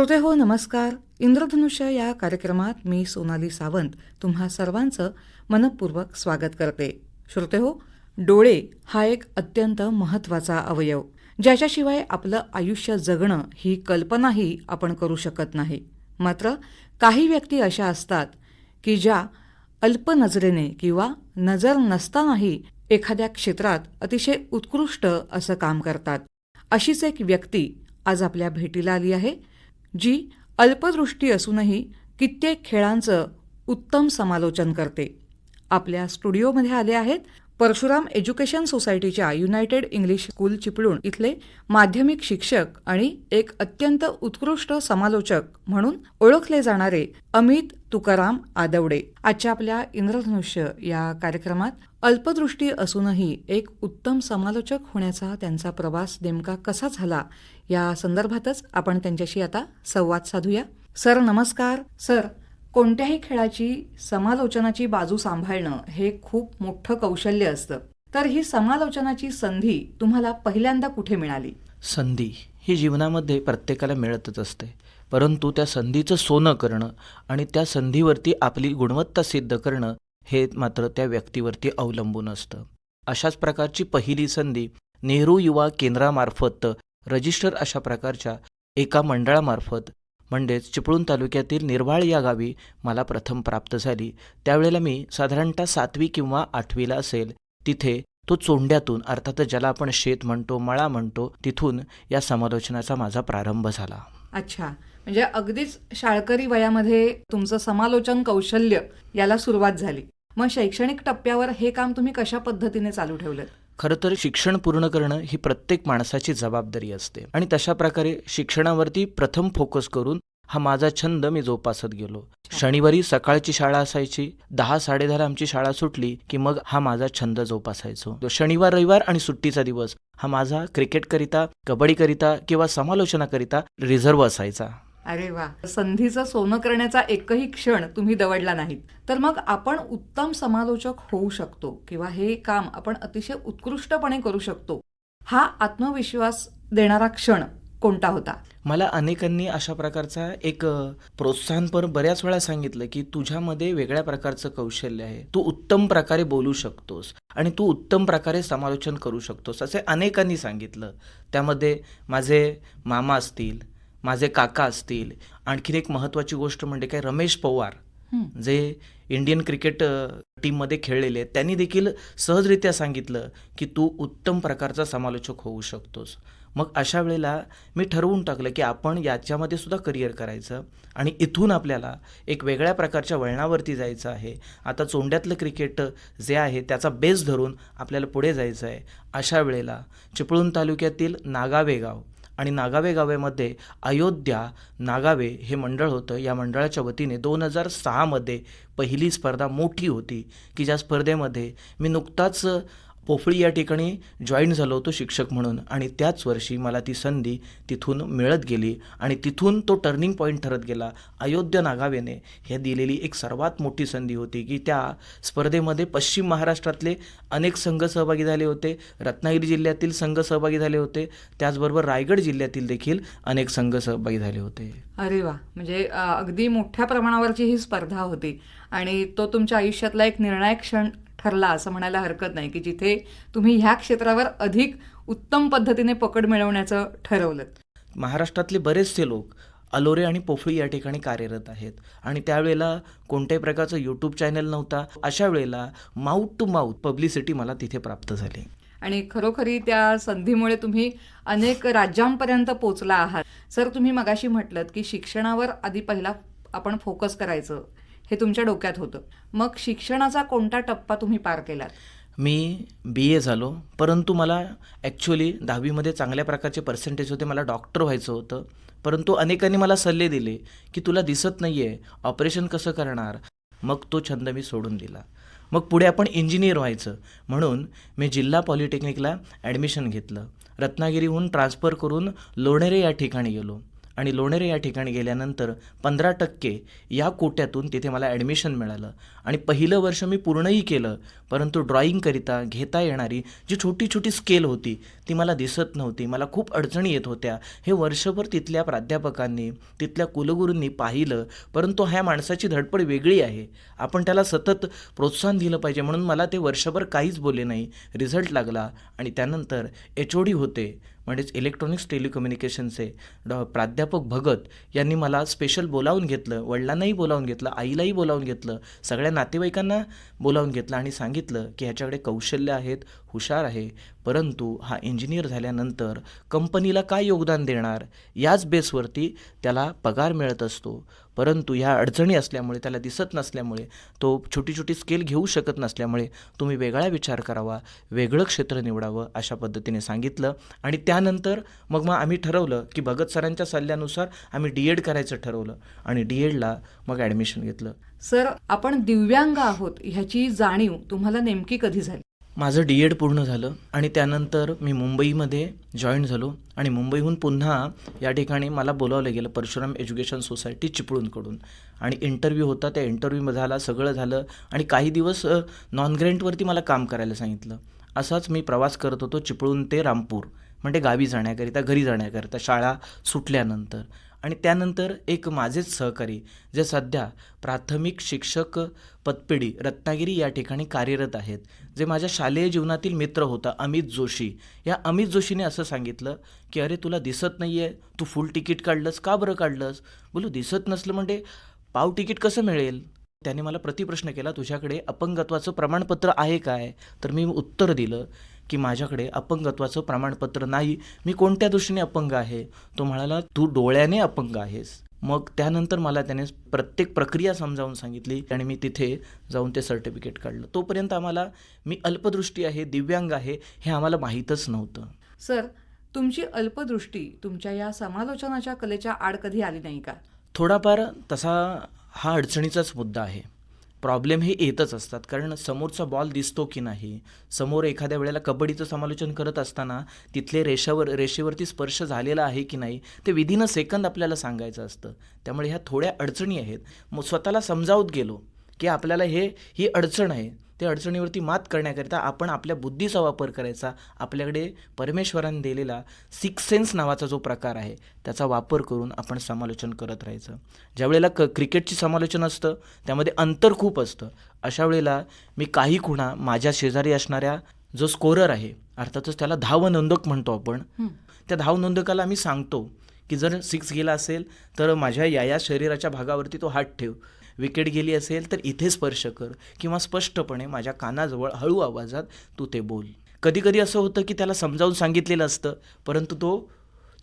श्रोते हो नमस्कार. इंद्रधनुष्य या कार्यक्रमात मी सोनाली सावंत तुम्हा सर्वांचं मनपूर्वक स्वागत करते. श्रोते हो डोळे हा एक अत्यंत महत्त्वाचा अवयव ज्याच्याशिवाय आपलं आयुष्य जगणं ही कल्पनाही आपण करू शकत नाही. मात्र काही व्यक्ती अशा असतात की ज्या अल्प नजरेने किंवा नजर नसतानाही एखाद्या क्षेत्रात अतिशय उत्कृष्ट असं काम करतात. अशीच एक व्यक्ती आज आपल्या भेटीला आली आहे. जी अल्पदृष्टी असूनही कित्येक खेळांचं उत्तम समालोचन करते. आपल्या स्टुडिओमध्ये आले आहेत परशुराम एज्युकेशन सोसायटीच्या युनायटेड इंग्लिश स्कूल चिपळूण इथले माध्यमिक शिक्षक आणि एक अत्यंत उत्कृष्ट समालोचक म्हणून ओळखले जाणारे अमित तुकाराम आदवडे. आजच्या आपल्या इंद्रधनुष्य या कार्यक्रमात अल्पदृष्टी असूनही एक उत्तम समालोचक होण्याचा त्यांचा प्रवास नेमका कसा झाला या संदर्भातच आपण त्यांच्याशी आता संवाद साधूया. सर नमस्कार. सर कोणत्याही खेळाची समालोचनाची बाजू सांभाळणं हे खूप मोठं कौशल्य असतं. तर ही समालोचनाची संधी तुम्हाला पहिल्यांदा कुठे मिळाली? संधी ही जीवनामध्ये प्रत्येकाला मिळतच असते. परंतु त्या संधीचं सोनं करणं आणि त्या संधीवरती आपली गुणवत्ता सिद्ध करणं हे मात्र त्या व्यक्तीवरती अवलंबून असतं. अशाच प्रकारची पहिली संधी नेहरू युवा केंद्रामार्फत रजिस्टर अशा प्रकारच्या एका मंडळामार्फत म्हणजेच चिपळूण तालुक्यातील निर्वाळ या गावी मला प्रथम प्राप्त झाली. त्यावेळेला मी साधारणतः सातवी किंवा आठवीला असेल. तिथे तो चोंड्यातून अर्थात ज्याला आपण शेत म्हणतो मळा म्हणतो तिथून या समालोचनाचा माझा प्रारंभ झाला. अच्छा. म्हणजे अगदीच शाळकरी वयामध्ये तुमचं समालोचन कौशल्य याला सुरुवात झाली. मग शैक्षणिक टप्प्यावर हे काम तुम्ही कशा पद्धतीने चालू ठेवलं खरं तर शिक्षण पूर्ण करणं ही प्रत्येक माणसाची जबाबदारी असते. आणि तशा प्रकारे शिक्षणावरती प्रथम फोकस करून हा माझा छंद मी जोपासत गेलो. शनिवारी सकाळची शाळा असायची. दहा साडेदहाला आमची शाळा सुटली की मग हा माझा छंद जोपासायचो. शनिवार रविवार आणि सुट्टीचा दिवस हा माझा क्रिकेटकरिता कबड्डीकरिता किंवा समालोचनाकरिता रिझर्व असायचा. अरे वा. संधीचं सोनं करण्याचा एकही क्षण तुम्ही दवडला नाहीत. तर मग आपण उत्तम समालोचक होऊ शकतो किंवा हे काम आपण अतिशय उत्कृष्टपणे करू शकतो. हा आत्मविश्वास देणारा क्षण कोणता होता? मला अनेकांनी अशा प्रकारचा एक प्रोत्साहनपर बऱ्याच वेळा सांगितलं की तुझ्यामध्ये वेगळ्या प्रकारचं कौशल्य आहे. तू उत्तम प्रकारे बोलू शकतोस आणि तू उत्तम प्रकारे समालोचन करू शकतोस असे अनेकांनी सांगितलं. त्यामध्ये माझे मामा असतील माझे काका असतील आणखीन एक महत्त्वाची गोष्ट म्हणजे काय रमेश पवार. जे इंडियन क्रिकेट टीममध्ये खेळलेले आहेत त्यांनी देखील सहजरित्या सांगितलं की तू उत्तम प्रकारचा समालोचक होऊ शकतोस. मग अशा वेळेला मी ठरवून टाकलं की आपण याच्यामध्ये सुद्धा करिअर करायचं आणि इथून आपल्याला एक वेगळ्या प्रकारच्या वळणावरती जायचं आहे. आता चोंड्यातलं क्रिकेट जे आहे त्याचा बेस धरून आपल्याला पुढे जायचं आहे. अशा वेळेला चिपळूण तालुक्यातील नागावे गाव आणि नागावे गावेमध्ये अयोध्या नागावे हे मंडळ होतं. या मंडळाच्या वतीने दोन हजार सहामध्ये पहिली स्पर्धा मोठी होती की ज्या स्पर्धेमध्ये मी नुकताच पोफळी या ठिकाणी जॉईन झालो होतो शिक्षक म्हणून. आणि त्याच वर्षी मला ती संधी तिथून मिळत गेली. आणि तिथून तो टर्निंग पॉईंट ठरत गेला. अयोध्या नागावेने हे दिलेली एक सर्वात मोठी संधी होती की त्या स्पर्धेमध्ये पश्चिम महाराष्ट्रातले अनेक संघ सहभागी झाले होते. रत्नागिरी जिल्ह्यातील संघ सहभागी झाले होते. त्याचबरोबर रायगड जिल्ह्यातील देखील अनेक संघ सहभागी झाले होते. अरे वा. म्हणजे अगदी मोठ्या प्रमाणावरची ही स्पर्धा होती. आणि तो तुमच्या आयुष्यातला एक निर्णायक क्षण ठरला असं म्हणायला हरकत नाही की जिथे तुम्ही ह्या क्षेत्रावर अधिक उत्तम पद्धतीने पकड मिळवण्याचं ठरवलं. महाराष्ट्रातले बरेचसे लोक अलोरे आणि पोफळी या ठिकाणी कार्यरत आहेत. आणि त्यावेळेला कोणत्याही प्रकारचं यूट्यूब चॅनल नव्हता. अशा वेळेला माउथ टू माउथ पब्लिसिटी मला तिथे प्राप्त झाली. आणि खरोखरी त्या संधीमुळे तुम्ही अनेक राज्यांपर्यंत पोचला आहात. सर तुम्ही मगाशी म्हटलं की शिक्षणावर आधी पहिला आपण फोकस करायचं. हे तुमच्या डोक्यात होतं. मग शिक्षणाचा कोणता टप्पा तुम्ही पार केलात? मी बी ए झालो. परंतु मला ॲक्च्युली दहावीमध्ये चांगल्या प्रकारचे पर्सेंटेज होते. मला डॉक्टर व्हायचं होतं. परंतु अनेकांनी मला सल्ले दिले की तुला दिसत नाही आहे ऑपरेशन कसं करणार? मग तो छंद मी सोडून दिला. मग पुढे आपण इंजिनियर व्हायचं. म्हणून मी जिल्हा पॉलिटेक्निकला ॲडमिशन घेतलं. रत्नागिरीहून ट्रान्सफर करून लोणेरे या ठिकाणी गेलो. आणि लोणेरे या ठिकाणी गेल्यानंतर पंधरा टक्के या कोट्यातून तिथे मला ॲडमिशन मिळालं. आणि पहिलं वर्ष मी पूर्णही केलं परंतु ड्रॉईंगकरिता घेता येणारी जी छोटी छोटी स्केल होती ती मला दिसत नव्हती. मला खूप अडचणी येत होत्या. हे वर्षभर तिथल्या प्राध्यापकांनी तिथल्या कुलगुरूंनी पाहिलं परंतु ह्या माणसाची धडपड वेगळी आहे. आपण त्याला सतत प्रोत्साहन दिलं पाहिजे. म्हणून मला ते वर्षभर काहीच बोलले नाही. रिझल्ट लागला आणि त्यानंतर एच ओ डी होते. म्हणजेच इलेक्ट्रॉनिक्स टेलिकम्युनिकेशनचे डॉ प्राध्यापक भगत यांनी मला स्पेशल बोलावून घेतलं वडिलांनाही बोलावून घेतलं आईलाही बोलावून घेतलं सगळ्या नातेवाईकांना बोलावून घेतलं आणि सांगितलं की ह्याच्याकडे कौशल्य आहेत हुशार आहे. परंतु हा इंजिनियर झाल्यानंतर कंपनीला काय योगदान देणार? याच बेसवरती त्याला पगार मिळत असतो. परंतु ह्या अडचणी असल्यामुळे त्याला दिसत नसल्यामुळे तो छोटी छोटी स्केल घेऊ शकत नसल्यामुळे तुम्ही वेगळा विचार करावा वेगळं क्षेत्र निवडावं अशा पद्धतीने सांगितलं. आणि त्यानंतर मग मग आम्ही ठरवलं की भगत सरांच्या सल्ल्यानुसार आम्ही डी एड करायचं ठरवलं. आणि डी एडला मग ॲडमिशन घेतलं. सर आपण दिव्यांग आहोत ह्याची जाणीव तुम्हाला नेमकी कधी झाली? माझं डी एड पूर्ण झालं आणि त्यानंतर मी मुंबईमध्ये जॉईन झालो आणि मुंबईहून पुन्हा या ठिकाणी मला बोलावलं गेलं परशुराम एज्युकेशन सोसायटी चिपळूणकडून. आणि इंटरव्ह्यू होता त्या इंटरव्ह्यू झाला सगळं झालं आणि काही दिवस नॉन ग्रँटवरती मला काम करायला सांगितलं. असाच मी प्रवास करत होतो चिपळूण ते रामपूर. म्हणजे गावी जाण्याकरिता घरी जाण्याकरिता शाळा सुटल्यानंतर. आणि त्यानंतर एक माझेच सहकारी जे सध्या प्राथमिक शिक्षक पतपेढी रत्नागिरी या ठिकाणी कार्यरत आहेत जे माझ्या शालेय जीवनातील मित्र होता अमित जोशी. या अमित जोशीने असं सांगितलं की अरे तुला दिसत नाही आहे तू फुल तिकीट काढलंस. का बरं काढलंस? बोलू दिसत नसलं म्हणजे पाव तिकीट कसं मिळेल? त्याने मला प्रतिप्रश्न केला तुझ्याकडे अपंगत्वाचं प्रमाणपत्र आहे काय? तर मी उत्तर दिलं की माझ्याकडे अपंगत्वाचं प्रमाणपत्र नाही मी कोणत्या दृष्टीने अपंग आहे? तो म्हणाला तू डोळ्याने अपंग आहेस. मग त्यानंतर मला त्याने प्रत्येक प्रक्रिया समजावून सांगितली आणि मी तिथे जाऊन ते सर्टिफिकेट काढलं. तोपर्यंत आम्हाला मी अल्पदृष्टी आहे दिव्यांग आहे हे आम्हाला माहीतच नव्हतं. सर तुमची अल्पदृष्टी तुमच्या या समालोचनाच्या कलेच्या आड कधी आली नाही का? थोडाफार तसा हा अडचणीचाच मुद्दा आहे. प्रॉब्लेम हे येतच असतात. कारण समोरचा बॉल दिसतो की नाही समोर एखाद्या वेळेला कबड्डीचं समालोचन करत असताना तिथले रेषावर रेषेवरती स्पर्श झालेला आहे की नाही ते विदिन अ सेकंद आपल्याला सांगायचं असतं. त्यामुळे ह्या थोड्या अडचणी आहेत. मग स्वतःला समजावत गेलो की आपल्याला हे ही अडचण आहे. त्या अडचणीवरती मात करण्याकरिता आपण आपल्या बुद्धीचा वापर करायचा. आपल्याकडे परमेश्वराने दिलेला सिक्स सेन्स नावाचा जो प्रकार आहे त्याचा वापर करून आपण समालोचन करत राहायचं. ज्या वेळेला क क्रिकेटची समालोचन असतं त्यामध्ये अंतर खूप असतं. अशा वेळेला मी काही खुणा माझ्या शेजारी असणाऱ्या जो स्कोरर आहे अर्थातच त्याला धाव नोंदक म्हणतो आपण त्या धाव नोंदकाला आम्ही सांगतो की जर सिक्स गेला असेल तर माझ्या या या शरीराच्या भागावरती तो हात ठेव. विकेट गेली असेल तर इथे स्पर्श कर किंवा स्पष्टपणे माझ्या कानाजवळ हळू आवाजात तू ते बोल. कधी कधी असं होतं की त्याला समजावून सांगितलेलं असतं परंतु तो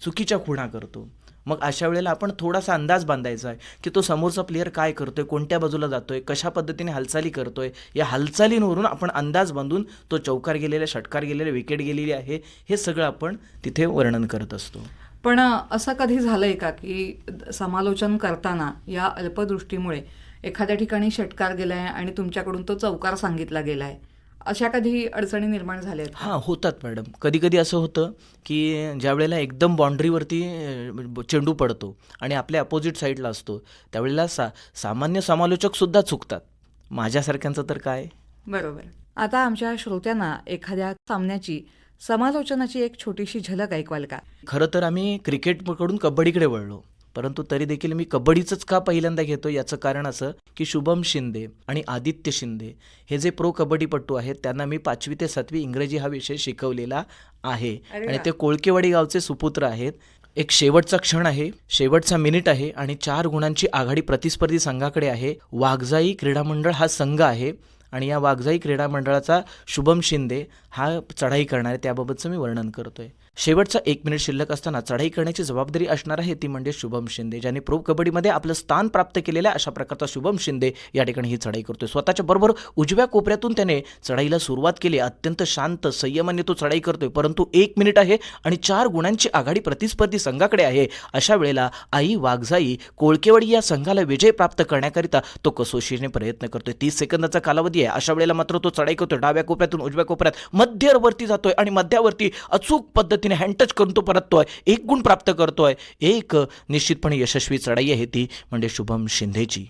चुकीच्या खुणा करतो. मग अशा वेळेला आपण थोडासा अंदाज बांधायचा आहे की तो समोरचा प्लेअर काय करतोय कोणत्या बाजूला जातोय कशा पद्धतीने हालचाली करतोय या हालचालींवरून आपण अंदाज बांधून तो चौकार गेलेला षटकार गेलेले विकेट गेलेली आहे हे सगळं आपण तिथे वर्णन करत असतो. पण असं कधी झालंय का की समालोचन करताना या अल्पदृष्टीमुळे एखाद्या ठिकाणी षटकार गेलाय आणि तुमच्याकडून तो चौकार सांगितला गेलाय अशा कधी अडचणी निर्माण झाल्या? हां होतात मॅडम. कधी कधी असं होतं की ज्या वेळेला एकदम बाउंड्रीवरती अं, चेंडू पडतो आणि आपल्या अपोजिट साईडला असतो त्यावेळेला सा सामान्य समालोचकसुद्धा चुकतात. माझ्यासारख्यांचं तर काय? बरोबर. आता आमच्या श्रोत्यांना एखाद्या सामन्याची समालोचनाची एक छोटीशी झलक ऐकवाल का? खरं तर आम्ही क्रिकेटकडून कबड्डीकडे वळलो. परंतु तरी देखील मी कबड्डीचंच का पहिल्यांदा घेतो याचं कारण असं की शुभम शिंदे आणि आदित्य शिंदे हे जे प्रो कबड्डीपटू आहेत त्यांना मी पाचवी ते सातवी इंग्रजी हा विषय शिकवलेला आहे. आणि. ते कोळकेवाडी गावचे सुपुत्र आहेत. एक शेवटचा क्षण आहे शेवटचा मिनिट आहे आणि चार गुणांची आघाडी प्रतिस्पर्धी संघाकडे आहे. वाघजाई क्रीडा मंडळ हा संघ आहे आणि या वाघजाई क्रीडा मंडळाचा शुभम शिंदे हा चढाई करणार आहे त्याबाबतचं मी वर्णन करतोय. शेवटचा एक मिनिट शिल्लक असताना चढाई करण्याची जबाबदारी असणार आहे ती म्हणजे शुभम शिंदे ज्याने प्रो कबड्डीमध्ये आपलं स्थान प्राप्त केलेल्या अशा प्रकारचा शुभम शिंदे या ठिकाणी ही चढाई करतोय. स्वतःच्या बरोबर उजव्या कोपऱ्यातून त्याने चढाईला सुरुवात केली. अत्यंत शांत संयमाने तो चढाई करतोय. परंतु एक मिनिट आहे आणि चार गुणांची आघाडी प्रतिस्पर्धी संघाकडे आहे. अशा वेळेला आई वाघजाई कोळकेवाडी या संघाला विजय प्राप्त करण्याकरिता तो कसोशीने प्रयत्न करतोय. तीस सेकंदाचा कालावधी आहे. अशा वेळेला मात्र तो चढाई करतोय. डाव्या कोपऱ्यातून उजव्या कोपऱ्यात मध्यवर्ती जातोय आणि मध्यावरती अचूक पद्धती पद्धतीने हँड टच करून तो परततोय. एक गुण प्राप्त करतोय. एक निश्चितपणे यशस्वी चढाई आहे ती म्हणजे शुभम शिंदेची.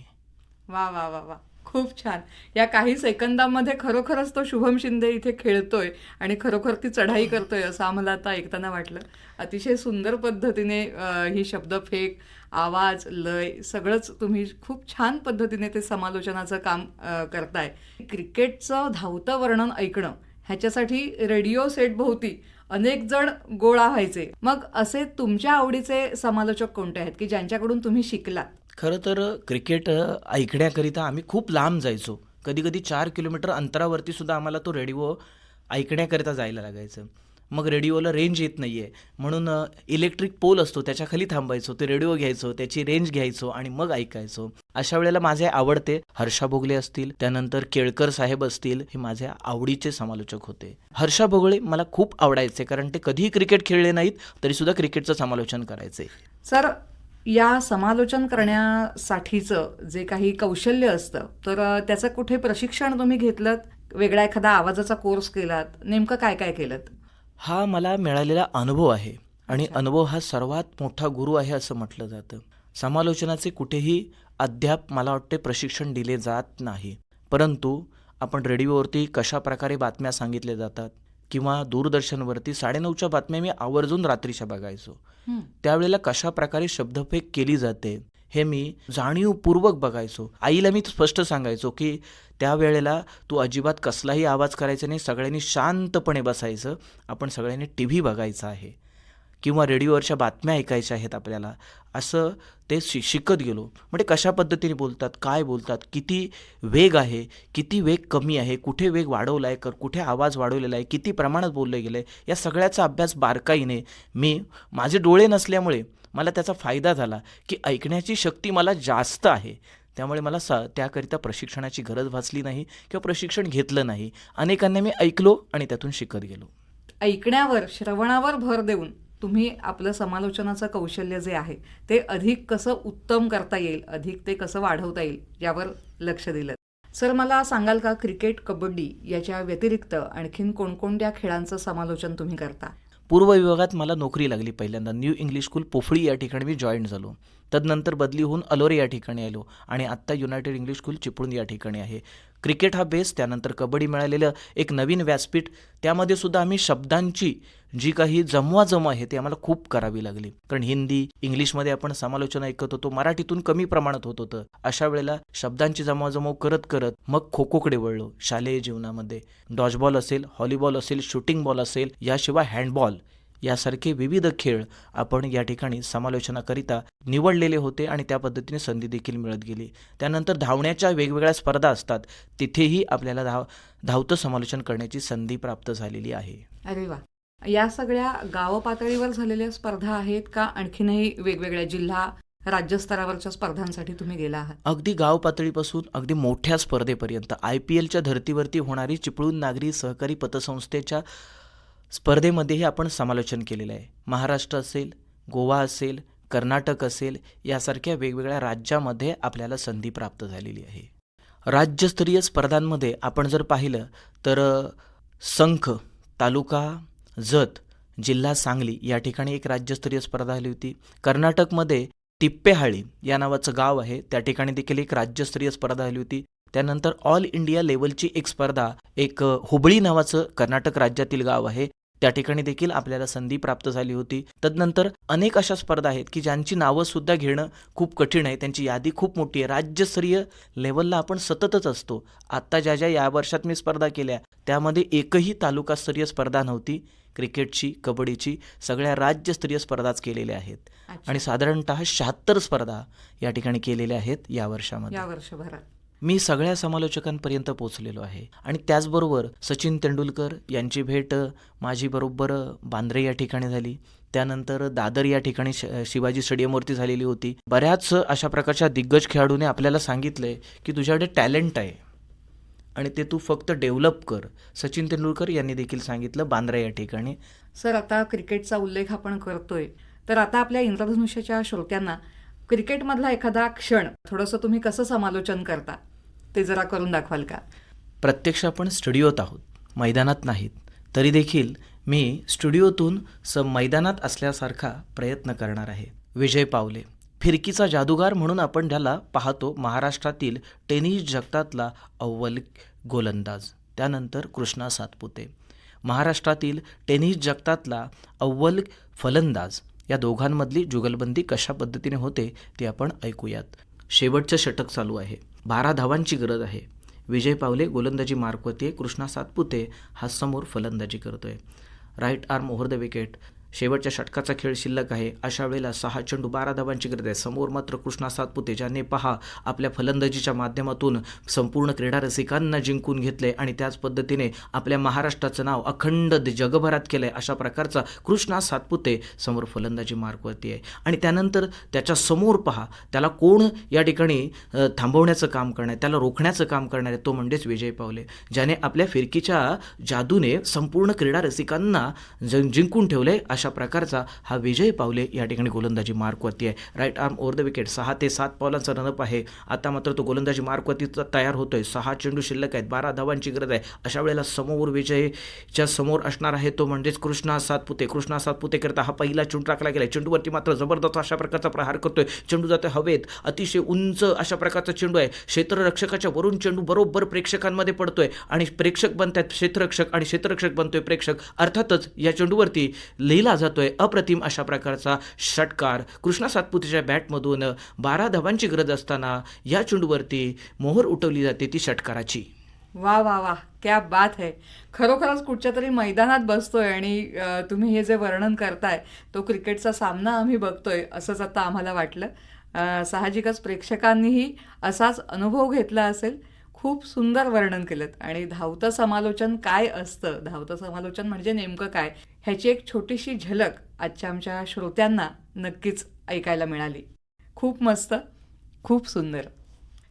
वा वा वा वा. खूप छान. या काही सेकंदामध्ये खरोखरच तो शुभम शिंदे इथे खेळतोय आणि खरोखर ती चढाई करतोय असं आम्हाला आता ऐकताना वाटलं. अतिशय सुंदर पद्धतीने ही शब्दफेक आवाज लय सगळंच तुम्ही खूप छान पद्धतीने ते समालोचनाचं काम करताय. क्रिकेटचं धावतं वर्णन ऐकणं ह्याच्यासाठी रेडिओ सेट भोवती अनेक जण गोळा व्हायचे. मग असे तुमच्या आवडीचे समालोचक कोणते आहेत की ज्यांच्याकडून तुम्ही शिकलात? खरं तर क्रिकेट ऐकण्याकरिता आम्ही खूप लांब जायचो. कधी कधी चार किलोमीटर अंतरावरती सुद्धा आम्हाला तो रेडिओ ऐकण्याकरिता जायला लागायचं. मग रेडिओला रेंज येत नाही आहे म्हणून इलेक्ट्रिक पोल असतो त्याच्याखाली थांबायचो ते रेडिओ घ्यायचो त्याची रेंज घ्यायचो आणि मग ऐकायचो. अशा वेळेला माझे आवडते हर्षा भोगले असतील त्यानंतर केळकर साहेब असतील हे माझे आवडीचे समालोचक होते. हर्षा भोगळे मला खूप आवडायचे कारण ते कधीही क्रिकेट खेळले नाहीत तरी सुद्धा क्रिकेटचं समालोचन करायचे. सर या समालोचन करण्यासाठीचं जे काही कौशल्य असतं तर त्याचं कुठे प्रशिक्षण तुम्ही घेतलं वेगळा एखादा आवाजाचा कोर्स केलात? नेमकं काय काय केलं हा मला मिळालेला अनुभव आहे. आणि अनुभव हा सर्वात मोठा गुरु आहे असं म्हटलं जातं. समालोचनाचे कुठेही अद्याप मला वाटते प्रशिक्षण दिले जात नाही. परंतु आपण रेडिओवरती कशा प्रकारे बातम्या सांगितल्या जातात किंवा दूरदर्शनवरती साडेनऊच्या बातम्या मी आवर्जून रात्रीच्या बघायचो. त्यावेळेला कशा प्रकारे शब्दफेक केली जाते हे मी जाणीवपूर्वक बघायचो. आईला मी स्पष्ट सांगायचो की त्यावेळेला तू अजिबात कसलाही आवाज करायचा नाही सगळ्यांनी शांतपणे बसायचं. आपण सगळ्यांनी टी व्ही बघायचा आहे. किंवा रेडिओवरच्या बातम्या ऐकायच्या आहेत आपल्याला. असं ते शि शिकत गेलो. म्हणजे कशा पद्धतीने बोलतात काय बोलतात किती वेग आहे किती वेग कमी आहे कुठे वेग वाढवला आहे कर कुठे आवाज वाढवलेला आहे किती प्रमाणात बोललं गेलं आहे या सगळ्याचा अभ्यास बारकाईने मी माझे डोळे नसल्यामुळे मला त्याचा फायदा झाला की ऐकण्याची शक्ती मला जास्त आहे. त्यामुळे मला सा त्याकरिता प्रशिक्षणाची गरज भासली नाही किंवा प्रशिक्षण घेतलं नाही. अनेकांना मी ऐकलो आणि त्यातून शिकत गेलो. ऐकण्यावर श्रवणावर भर देऊन तुम्ही आपलं समालोचनाचं कौशल्य जे आहे ते अधिक कसं उत्तम करता येईल अधिक ते कसं वाढवता येईल यावर लक्ष दिलं. सर मला सांगाल का क्रिकेट कबड्डी याच्या व्यतिरिक्त आणखीन कोणकोणत्या खेळांचं समालोचन तुम्ही करता? पूर्व विभागात मला नोकरी लागली पहिल्यांदा. न्यू इंग्लिश स्कूल पोफळी या ठिकाणी मी जॉईन झालो. तदनंतर बदली होऊन अलोरे या ठिकाणी आलो आणि आत्ता युनायटेड इंग्लिश स्कूल चिपळूण या ठिकाणी आहे. क्रिकेट हा बेस त्यानंतर कबड्डी मिळालेलं एक नवीन व्यासपीठ. त्यामध्ये सुद्धा आम्ही शब्दांची जी काही जमवाजमव आहे ती आम्हाला खूप करावी लागली. कारण हिंदी इंग्लिशमध्ये आपण समालोचना ऐकत होतो मराठीतून कमी प्रमाणात होत होतं. अशा वेळेला शब्दांची जमवाजमव करत करत मग खो खोकडे वळलो. शालेय जीवनामध्ये डॉजबॉल असेल हॉलीबॉल असेल शूटिंग बॉल असेल याशिवाय हँडबॉल. यासारखे विविध खेळ आपण या ठिकाणी समालोचनाकरिता निवडलेले होते आणि त्या पद्धतीने संधी देखील मिळत गेली. त्यानंतर धावण्याच्या वेगवेगळ्या स्पर्धा असतात. तिथेही आपल्याला धाव धावतं समालोचन करण्याची संधी प्राप्त झालेली आहे. अरे वा. या सगळ्या गाव पातळीवर झालेल्या स्पर्धा आहेत का? आणखीनही वेगवेगळ्या जिल्हा राज्यस्तरावरच्या स्पर्धांसाठी तुम्ही गेला आहात? अगदी गाव पातळीपासून अगदी मोठ्या स्पर्धेपर्यंत आय पी एलच्या धर्तीवरती होणारी चिपळूण नागरी सहकारी पतसंस्थेच्या स्पर्धेमध्येही आपण समालोचन केलेलं आहे. महाराष्ट्र असेल गोवा असेल कर्नाटक असेल यासारख्या वेगवेगळ्या राज्यामध्ये आपल्याला संधी प्राप्त झालेली आहे. राज्यस्तरीय स्पर्धांमध्ये आपण जर पाहिलं तर संख तालुका जत जिल्हा सांगली या ठिकाणी एक राज्यस्तरीय स्पर्धा आली होती. कर्नाटकमध्ये तिप्पेहाळी या नावाचं गाव आहे. त्या ठिकाणी देखील एक राज्यस्तरीय स्पर्धा आली होती. त्यानंतर ऑल इंडिया लेवलची एक स्पर्धा एक हुबळी नावाचं कर्नाटक राज्यातील गाव आहे. त्या ठिकाणी देखील आपल्याला संधी प्राप्त झाली होती. तदनंतर अनेक अशा स्पर्धा आहेत की ज्यांची नावं सुद्धा घेणं खूप कठीण आहे. त्यांची यादी खूप मोठी आहे. राज्यस्तरीय लेवलला आपण सततच असतो. आत्ता ज्या ज्या या वर्षात मी स्पर्धा केल्या त्यामध्ये एकही तालुकास्तरीय स्पर्धा नव्हती. क्रिकेटची कबड्डीची सगळ्या राज्यस्तरीय स्पर्धाच केलेल्या आहेत. आणि साधारणतः शहात्तर स्पर्धा या ठिकाणी केलेल्या आहेत या वर्षामध्ये. या वर्षभरात. मी सगळ्या समालोचकांपर्यंत पोहोचलेलो आहे. आणि त्याचबरोबर सचिन तेंडुलकर यांची भेट माझी बरोबर बांद्रे या ठिकाणी झाली. त्यानंतर दादर या ठिकाणी शिवाजी स्टेडियमवरती झालेली होती. बऱ्याच अशा प्रकारच्या दिग्गज खेळाडूने आपल्याला सांगितलंय की तुझ्याकडे टॅलेंट आहे. आणि ते तू फक्त डेव्हलप कर. सचिन तेंडुलकर यांनी देखील सांगितलं बांद्रा या ठिकाणी. सर आता क्रिकेटचा उल्लेख आपण करतोय. तर आता आपल्या इंद्रधनुष्याच्या श्रोत्यांना क्रिकेटमधला एखादा क्षण थोडंसं तुम्ही कसं समालोचन करता ते जरा करून दाखवाल का? प्रत्यक्ष आपण स्टुडिओत आहोत मैदानात नाहीत तरी देखील मी स्टुडिओतून स मैदानात असल्यासारखा प्रयत्न करणार आहे. विजय पावले. फिरकीचा जादूगार म्हणून आपण ज्याला पाहतो महाराष्ट्रातील टेनिस जगतातला अव्वल गोलंदाज त्यानंतर कृष्णा सातपुते. महाराष्ट्रातील टेनिस जगतातला अव्वल फलंदाज या दोघांमधली जुगलबंदी कशा पद्धतीने होते ते आपण ऐकूयात. शेवटचं षटक चालू आहे. बारा धावांची गरज आहे. विजय पावले गोलंदाजी मार्कवरती कृष्णा सातपुते हा समोर फलंदाजी करतोय. Right arm over the wicket. शेवटच्या षटकाचा खेळ शिल्लक आहे. अशा वेळेला सहा चेंडू बारा धावांची गरज आहे. समोर मात्र कृष्णा सातपुते ज्याने पहा आपल्या फलंदाजीच्या माध्यमातून संपूर्ण क्रीडा रसिकांना जिंकून घेतले आणि त्याच पद्धतीने आपल्या महाराष्ट्राचं नाव अखंड जगभरात केलं आहे अशा प्रकारचा कृष्णा सातपुते समोर फलंदाजी मार्कवरती आहे. आणि त्यानंतर त्याच्यासमोर पहा त्याला कोण या ठिकाणी थांबवण्याचं काम करणार आहे, त्याला रोखण्याचं काम करणार आहे तो म्हणजेच विजय पावले ज्याने आपल्या फिरकीच्या जादूने संपूर्ण क्रीडा रसिकांना ज जिंकून ठेवले अशा प्रकारचा हा विजय पावले या ठिकाणी गोलंदाजी मार्कवरती आहे. Right arm over the wicket सहा ते सात पावलांचा रनअप आहे. आता मात्र तो गोलंदाजी मार्कवरती तयार होतोय. सहा चेंडू शिल्लक आहेत. बारा धावांची गरज आहे. अशा वेळेला समोर विजयच्या समोर असणार आहे तो म्हणजेच कृष्णा सातपुते. कृष्णा सातपुते करता हा पहिला चेंडू टाकला गेला चेंडूवरती मात्र जबरदस्त अशा प्रकारचा प्रहार करतोय. चेंडू जातो हवेत. अतिशय उंच अशा प्रकारचा चेंडू आहे. क्षेत्ररक्षकाच्या वरून चेंडू बरोबर प्रेक्षकांमध्ये पडतोय आणि प्रेक्षक बनतात क्षेत्ररक्षक आणि क्षेत्ररक्षक बनतोय प्रेक्षक. अर्थातच या चेंडूवरती लिहिला जातोय अप्रतिम अशा प्रकारचा षटकार. कृष्णा सातपुतेच्या बॅटमधून बारा धावांची गरज असताना या चुंडवरती मोहर उठवली जाते ती षटकाराची. वा वा वा. क्या बात है. खरोखरच कुठच्या तरी मैदानात बसतोय आणि तुम्ही हे जे वर्णन करताय तो क्रिकेटचा सामना आम्ही बघतोय असंच आता आम्हाला वाटलं. साहजिकच प्रेक्षकांनीही असाच अनुभव घेतला असेल. खूप सुंदर वर्णन केलं आणि धावतं समालोचन काय असतं? धावतं समालोचन म्हणजे नेमकं काय? ह्याची एक छोटीशी झलक आजच्या आमच्या श्रोत्यांना नक्कीच ऐकायला मिळाली. खूप मस्त खूप सुंदर.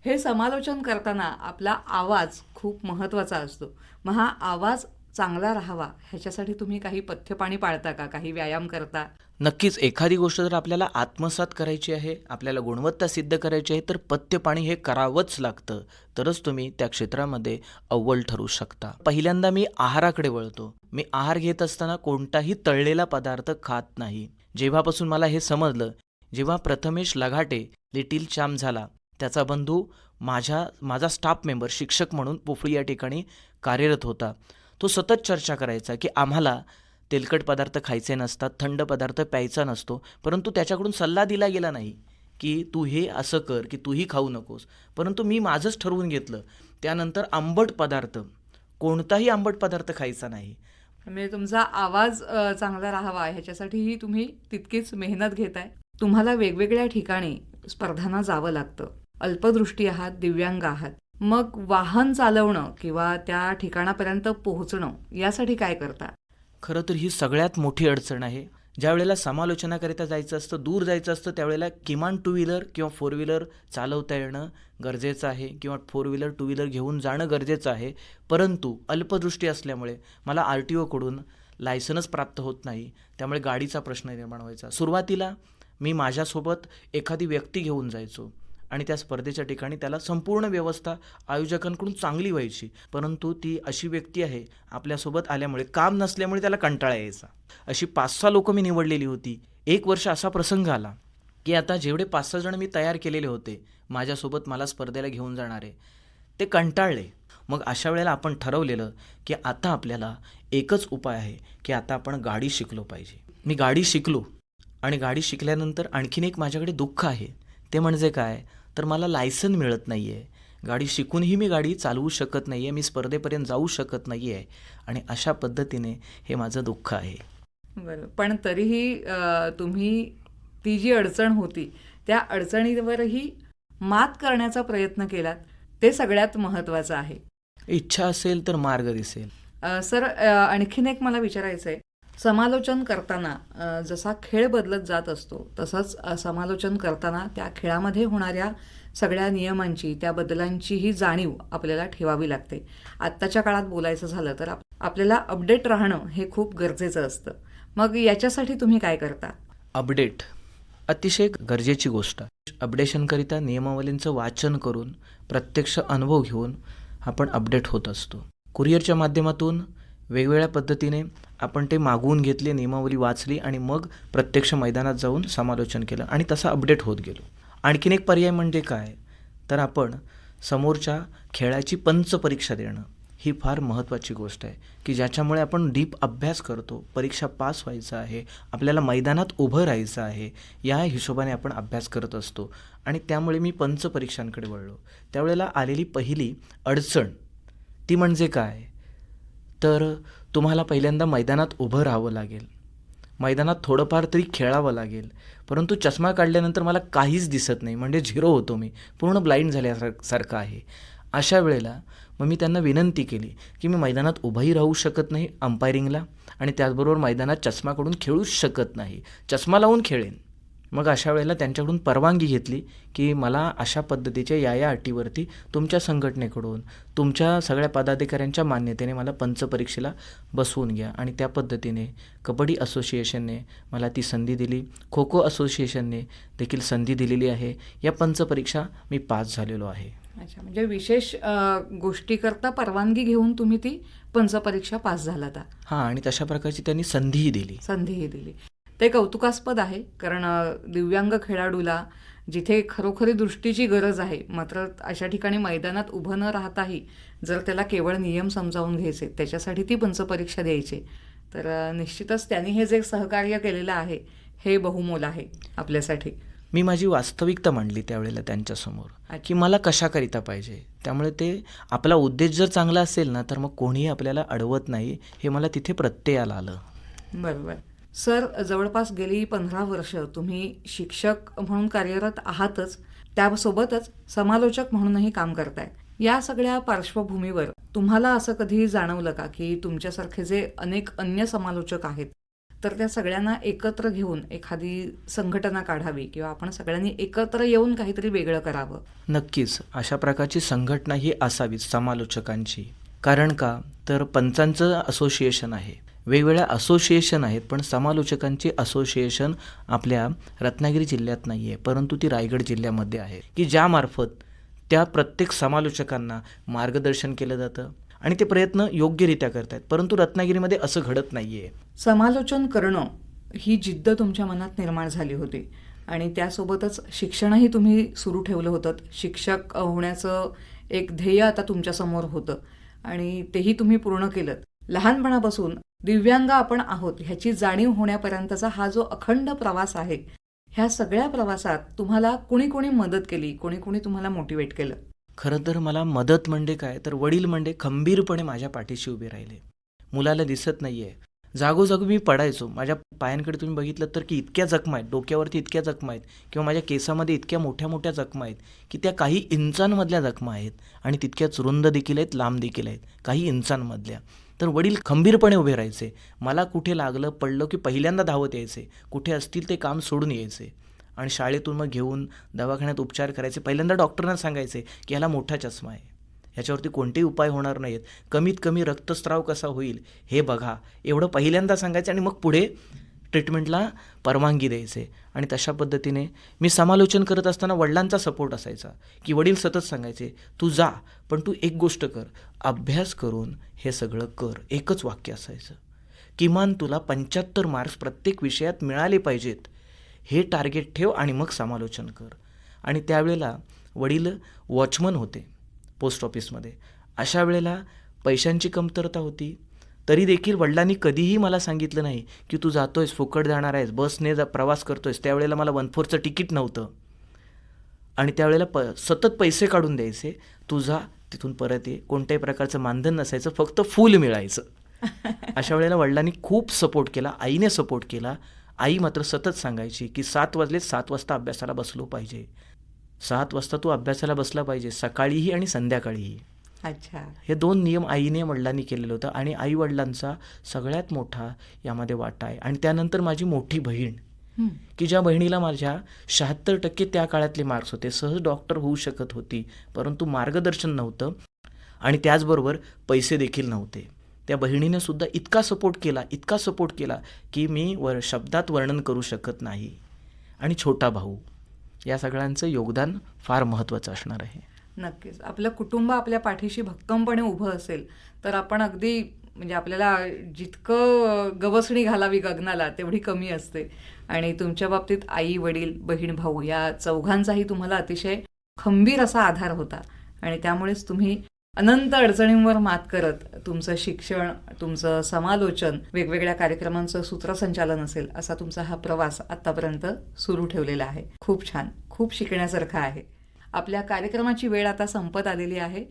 हे समालोचन करताना आपला आवाज खूप महत्त्वाचा असतो. मग हा आवाज चांगला राहावा. ह्याच्यासाठी तुम्ही काही पथ्यपाणी पाळता का? काही व्यायाम करता? नक्कीच. एखादी गोष्ट जर आपल्याला आत्मसात करायची आहे आपल्याला गुणवत्ता सिद्ध करायची आहे तर पथ्यपाणी हे करावंच लागतं. तरच तुम्ही त्या क्षेत्रामध्ये अव्वल ठरू शकता. पहिल्यांदा मी आहाराकडे वळतो. मी आहार घेत असताना कोणताही तळलेला पदार्थ खात नाही. जेव्हापासून मला हे समजलं जेव्हा प्रथमेश लघाटे लिटिल चाम झाला त्याचा बंधू माझ्या माझा स्टाफ मेंबर शिक्षक म्हणून पोफळी या ठिकाणी कार्यरत होता. तो सतत चर्चा करायचा की आम्हाला तेलकट पदार्थ खायचे नसतात थंड पदार्थ प्यायचा नसतो परंतु त्याच्याकडून सल्ला दिला गेला नाही की तू हे असं कर की तूही खाऊ नकोस. परंतु मी माझंच ठरवून घेतलं. त्यानंतर आंबट पदार्थ कोणताही आंबट पदार्थ खायचा नाही. म्हणजे तुमचा आवाज चांगला राहावा ह्याच्यासाठीही तुम्ही तितकीच मेहनत घेताय. तुम्हाला वेगवेगळ्या ठिकाणी स्पर्धांना जावं लागतं. अल्पदृष्टी आहात दिव्यांग आहात. मग वाहन चालवणं किंवा त्या ठिकाणापर्यंत पोहोचणं यासाठी काय करता? खरं तर ही सगळ्यात मोठी अडचण आहे. ज्या वेळेला समालोचनाकरिता जायचं असतं दूर जायचं असतं त्यावेळेला किमान टू व्हीलर किंवा फोर व्हीलर चालवता येणं गरजेचं आहे किंवा फोर व्हीलर टू व्हीलर घेऊन जाणं गरजेचं आहे. परंतु अल्पदृष्टी असल्यामुळे मला आर टी ओकडून लायसनच प्राप्त होत नाही. त्यामुळे गाडीचा प्रश्न निर्माण व्हायचा. सुरुवातीला मी माझ्यासोबत एखादी व्यक्ती घेऊन जायचो. आणि त्या स्पर्धेच्या ठिकाणी त्याला संपूर्ण व्यवस्था आयोजकांकडून चांगली व्हायची. परंतु ती अशी व्यक्ती आहे आपल्यासोबत आल्यामुळे काम नसल्यामुळे त्याला कंटाळा यायचा. अशी पाच सहा लोकं मी निवडलेली होती. एक वर्ष असा प्रसंग आला की आता जेवढे पाच सहा जण मी तयार केलेले होते माझ्यासोबत मला स्पर्धेला घेऊन जाणारे ते कंटाळले. मग अशा वेळेला आपण ठरवलेलं की आता आपल्याला एकच उपाय आहे की आता आपण गाडी शिकलो पाहिजे. मी गाडी शिकलो आणि गाडी शिकल्यानंतर आणखीन एक माझ्याकडे दुःख आहे. ते म्हणजे काय? तर मला लायसन मिळत नाही आहे गाडी शिकूनही मी गाडी चालवू शकत नाही आहे मी स्पर्धेपर्यंत जाऊ शकत नाही आहे आणि अशा पद्धतीने हे माझं दुःख आहे. बरं. पण तरीही तुम्ही ती जी अडचण होती त्या अडचणीवरही मात करण्याचा प्रयत्न केलात ते सगळ्यात महत्त्वाचं आहे. इच्छा असेल तर मार्ग दिसेल. सर आणखीन एक मला विचारायचं आहे समालोचन करताना जसा खेळ बदलत जात असतो तसंच समालोचन करताना त्या खेळामध्ये होणाऱ्या सगळ्या नियमांची त्या बदलांचीही जाणीव आपल्याला ठेवावी लागते. आत्ताच्या काळात बोलायचं झालं तर आप- आपल्याला अपडेट राहणं हे खूप गरजेचं असतं. मग याच्यासाठी तुम्ही काय करता? अपडेट अतिशय गरजेची गोष्ट. अपडेशनकरिता नियमावलींचं वाचन करून प्रत्यक्ष अनुभव घेऊन आपण अपडेट होत असतो. कुरिअरच्या माध्यमातून वेगवेगळ्या पद्धतीने आपण ते मागवून घेतले नियमावली वाचली आणि मग प्रत्यक्ष मैदानात जाऊन समालोचन केलं आणि तसा अपडेट होत गेलो. आणखीन एक पर्याय म्हणजे काय? तर आपण समोरच्या खेळाची पंच परीक्षा देणं ही फार महत्त्वाची गोष्ट आहे की ज्याच्यामुळे आपण डीप अभ्यास करतो परीक्षा पास व्हायचं आहे आपल्याला मैदानात उभं राहायचं आहे या हिशोबाने आपण अभ्यास करत असतो. आणि त्यामुळे मी पंच परीक्षांकडे वळलो. त्यावेळेला आलेली पहिली अडचण ती म्हणजे काय? तर तुम्हाला पहिल्यांदा मैदानात उभं राहावं लागेल. मैदानात थोडंफार तरी खेळावं लागेल. परंतु चष्मा काढल्यानंतर मला काहीच दिसत नाही. म्हणजे झिरो होतो मी. पूर्ण ब्लाइंड झाल्यासारखं आहे. अशा वेळेला मग मी त्यांना विनंती केली की मी मैदानात उभंही राहू शकत नाही अंपायरिंगला आणि त्याचबरोबर मैदानात चष्मा काढून खेळूच शकत नाही. चष्मा लावून खेळेन. मग अशा वेळेला त्यांच्याकडून परवानगी घेतली की मला अशा पद्धतीच्या या या अटीवरती तुमच्या संघटनेकडून तुमच्या सगळ्या पदाधिकाऱ्यांच्या मान्यतेने मला पंचपरीक्षेला बसवून घ्या. आणि त्या पद्धतीने कबड्डी असोसिएशनने मला ती संधी दिली. खो खो असोसिएशनने देखील संधी दिलेली आहे. या पंचपरीक्षा मी पास झालेलो आहे. अच्छा म्हणजे विशेष गोष्टीकरता परवानगी घेऊन तुम्ही ती पंचपरीक्षा पास झालात. हां आणि तशा प्रकारची त्यांनी संधीही दिली. संधीही दिली. ते कौतुकास्पद आहे कारण दिव्यांग खेळाडूला जिथे खरोखरी दृष्टीची गरज आहे मात्र अशा ठिकाणी मैदानात उभं न राहताही जर त्याला केवळ नियम समजावून घ्यायचे त्याच्यासाठी ती पंचपरीक्षा द्यायची तर निश्चितच त्यांनी हे जे सहकार्य केलेलं आहे हे बहुमोल आहे आपल्यासाठी. मी माझी वास्तविकता मांडली त्यावेळेला त्यांच्यासमोर. की मला कशाकरिता पाहिजे? त्यामुळे ते आपला उद्देश जर चांगला असेल ना तर मग कोणीही आपल्याला अडवत नाही हे मला तिथे प्रत्ययाला आलं. बरोबर. सर जवळपास गेली पंधरा वर्ष तुम्ही शिक्षक म्हणून कार्यरत आहातच. त्यासोबतच समालोचक म्हणूनही काम करताय. या सगळ्या पार्श्वभूमीवर तुम्हाला असं कधी जाणवलं का की तुमच्यासारखे जे अनेक अन्य समालोचक आहेत तर त्या सगळ्यांना एकत्र घेऊन एखादी संघटना काढावी किंवा आपण सगळ्यांनी एकत्र येऊन काहीतरी वेगळं करावं? नक्कीच. अशा प्रकारची संघटना ही असावीच समालोचकांची. कारण का? तर पंचांचं असोसिएशन आहे. वेगवेगळ्या असोसिएशन आहेत पण समालोचकांची असोसिएशन आपल्या रत्नागिरी जिल्ह्यात नाही आहे परंतु ती रायगड जिल्ह्यामध्ये आहे की ज्यामार्फत त्या प्रत्येक समालोचकांना मार्गदर्शन केलं जातं आणि ते प्रयत्न योग्यरित्या करतात परंतु रत्नागिरीमध्ये असं घडत नाही आहे समालोचन करणं ही जिद्द तुमच्या मनात निर्माण झाली होती आणि त्यासोबतच शिक्षणही तुम्ही सुरू ठेवलं होतं. शिक्षक होण्याचं एक ध्येय आता तुमच्यासमोर होतं आणि तेही तुम्ही पूर्ण केलं लहानपणापासून दिव्यांग आपण आहोत ह्याची जाणीव होण्यापर्यंतचा हा जो अखंड प्रवास आहे ह्या सगळ्या प्रवासात तुम्हाला कुणी कुणी मदत केली कोणी कुणी तुम्हाला मोटिवेट केलं? खरं तर मला मदत म्हणजे काय? तर वडील म्हणजे खंबीरपणे माझ्या पाठीशी उभे राहिले. मुलाला दिसत नाहीये. जागोजाग मी पडायचो. माझ्या पायांकडे तुम्ही बघितलं तर की इतक्या जखमा आहेत. डोक्यावरती इतक्या जखमा आहेत. किंवा माझ्या केसामध्ये इतक्या मोठ्या मोठ्या जखमा आहेत की त्या काही इंचांमधल्या जखमा आहेत आणि तितक्याच रुंद देखील आहेत लांब देखील आहेत. काही इंचांमधल्या. तर वडील खंबीरपणे उभे राहायचे. मला कुठे लागलं पडलं की पहिल्यांदा धावत यायचे. कुठे असतील ते काम सोडून यायचे. आणि शाळेतून मग घेऊन दवाखान्यात उपचार करायचे. पहिल्यांदा डॉक्टरांना सांगायचे की ह्याला मोठा चष्मा आहे. ह्याच्यावरती कोणतेही उपाय होणार नाहीत. कमीत कमी रक्तस्राव कसा होईल हे बघा. एवढं पहिल्यांदा सांगायचं आणि मग पुढे ट्रीटमेंटला परवानगी द्यायचे. आणि तशा पद्धतीने मी समालोचन करत असताना वडिलांचा सपोर्ट असायचा की वडील सतत सांगायचे तू जा पण तू एक गोष्ट कर अभ्यास करून हे सगळं कर. एकच वाक्य असायचं. किमान तुला पंच्याहत्तर मार्क्स प्रत्येक विषयात मिळाले पाहिजेत. हे टार्गेट ठेव आणि मग समालोचन कर. आणि त्यावेळेला वडील वॉचमन होते पोस्ट ऑफिसमध्ये अशा वेळेला पैशांची कमतरता होती. तरी देखील वडिलांनी कधीही मला सांगितलं नाही की तू जातोयस फुकट जाणार आहेस बसने जा प्रवास करतोयस. त्यावेळेला मला वन फोरचं तिकीट नव्हतं. आणि त्यावेळेला प सतत पैसे काढून द्यायचे तू जा तिथून परत ये. कोणत्याही प्रकारचं मानधन नसायचं फक्त फूल मिळायचं. अशा वेळेला वडिलांनी खूप सपोर्ट केला आईने सपोर्ट केला. आई मात्र सतत सांगायची की सात वाजले सात वाजता अभ्यासाला बसलो पाहिजे. सात वाजता तू अभ्यासाला बसला पाहिजे सकाळीही आणि संध्याकाळीही. अच्छा. हे दोन नियम आईने वडिलांनी केलेलं होतं आणि आई वडिलांचा सगळ्यात मोठा यामध्ये वाटा आहे. आणि त्यानंतर माझी मोठी बहीण. की ज्या बहिणीला माझ्या शहात्तर टक्के त्या काळातले मार्क्स होते. सहज डॉक्टर होऊ शकत होती परंतु मार्गदर्शन नव्हतं आणि त्याचबरोबर पैसे देखील नव्हते. त्या बहिणीने सुद्धा इतका सपोर्ट केला इतका सपोर्ट केला की मी वर शब्दात वर्णन करू शकत नाही. आणि छोटा भाऊ या सगळ्यांचं योगदान फार महत्त्वाचं असणार आहे. नक्कीच. आपलं कुटुंब आपल्या पाठीशी भक्कमपणे उभं असेल तर आपण अगदी म्हणजे आपल्याला जितकं गवसणी घालावी गगनाला तेवढी कमी असते. आणि तुमच्या बाबतीत आई वडील बहीण भाऊ या चौघांचाही तुम्हाला अतिशय खंबीर असा आधार होता. आणि त्यामुळेच तुम्ही अनंत अडचणींवर मात करत तुमचं शिक्षण तुमचं समालोचन वेगवेगळ्या कार्यक्रमांचं सूत्रसंचालन असेल असा तुमचा हा प्रवास आतापर्यंत सुरू ठेवलेला आहे. खूप छान. खूप शिकण्यासारखा आहे. आपल्या कार्यक्रमाची वेळ आता संपत आलेली आहे.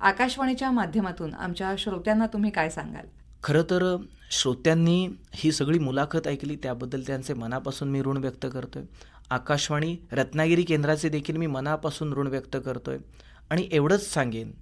आकाशवाणीच्या माध्यमातून आमच्या श्रोत्यांना तुम्ही काय सांगाल? खरं तर श्रोत्यांनी ही सगळी मुलाखत ऐकली त्याबद्दल त्यांचे मनापासून मी ऋण व्यक्त करतोय. आकाशवाणी रत्नागिरी केंद्राचे देखील मी मनापासून ऋण व्यक्त करतोय. आणि एवढंच सांगेन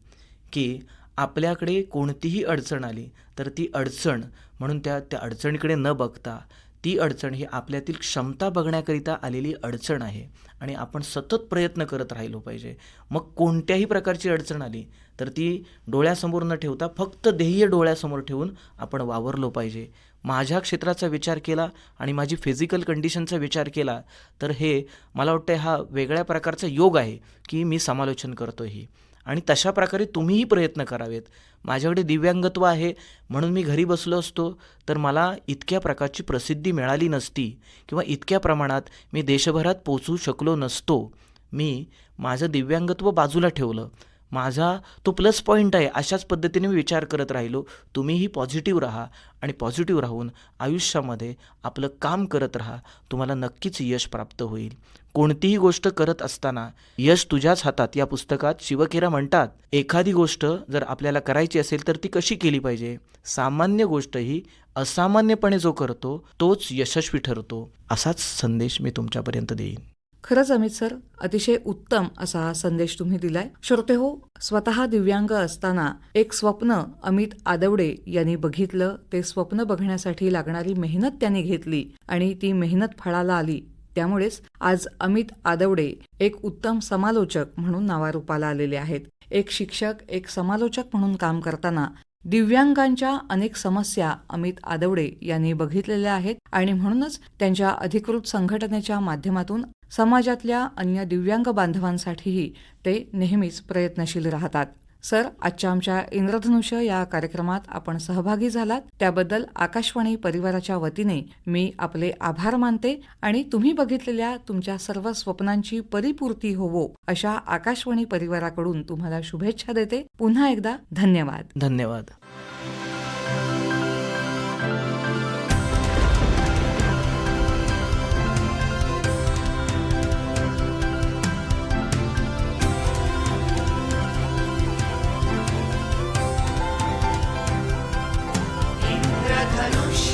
की आपल्याकडे कोणतीही अडचण आली तर ती अडचण म्हणून त्या त्या अडचणीकडे न बघता ती अडचण ही आपल्यातील क्षमता बघण्याकरिता आलेली अडचण आहे आणि आपण सतत प्रयत्न करत राहिलो पाहिजे. मग कोणत्याही प्रकारची अडचण आली तर ती डोळ्यासमोर न ठेवता फक्त ध्येय डोळ्यासमोर ठेवून आपण वावरलो पाहिजे. माझ्या क्षेत्राचा विचार केला आणि माझी फिजिकल कंडिशनचा विचार केला तर हे मला वाटतं हा वेगळ्या प्रकारचा योग आहे की मी समालोचन करतो ही. आणि तशा प्रकारे तुम्हीही प्रयत्न करावेत. माझ्याकडे दिव्यांगत्व आहे म्हणून मी घरी बसलो असतो. तर मला इतक्या प्रकारची प्रसिद्धी मिळाली नसती किंवा इतक्या प्रमाणात मी देशभरात पोचू शकलो नसतो. मी माझं दिव्यांगत्व बाजूला ठेवलं. माझा तो प्लस पॉईंट आहे अशाच पद्धतीने मी विचार करत राहिलो. तुम्हीही पॉझिटिव्ह राहा आणि पॉझिटिव्ह राहून आयुष्यामध्ये आपलं काम करत राहा. तुम्हाला नक्कीच यश प्राप्त होईल. कोणतीही गोष्ट करत असताना यश तुझ्याच हातात. या पुस्तकात शिवखेरा म्हणतात एखादी गोष्ट जर आपल्याला करायची असेल तर ती कशी केली पाहिजे? सामान्य गोष्ट ही असामान्यपणे जो करतो तोच यशस्वी ठरतो. असाच संदेश मी तुमच्यापर्यंत देईन. खरंच अमित सर अतिशय उत्तम असा संदेश तुम्ही दिलाय. श्रोते हो स्वतः दिव्यांग असताना एक स्वप्न अमित आदवडे यांनी बघितलं. ते स्वप्न बघण्यासाठी लागणारी मेहनत त्यांनी घेतली आणि ती मेहनत फळाला आली. त्यामुळेच आज अमित आदवडे एक उत्तम समालोचक म्हणून नावारूपाला आलेले आहेत. एक शिक्षक एक समालोचक म्हणून काम करताना दिव्यांगांच्या अनेक समस्या अमित आदवडे यांनी बघितलेल्या आहेत आणि म्हणूनच त्यांच्या अधिकृत संघटनेच्या माध्यमातून समाजातल्या अन्य दिव्यांग बांधवांसाठीही ते नेहमीच प्रयत्नशील राहतात. सर आजच्या आमच्या इंद्रधनुष्य या कार्यक्रमात आपण सहभागी झालात. त्याबद्दल आकाशवाणी परिवाराच्या वतीने मी आपले आभार मानते आणि तुम्ही बघितलेल्या तुमच्या सर्व स्वप्नांची परिपूर्ती होवो अशा आकाशवाणी परिवाराकडून तुम्हाला शुभेच्छा देते. पुन्हा एकदा धन्यवाद. धन्यवाद.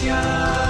Yeah.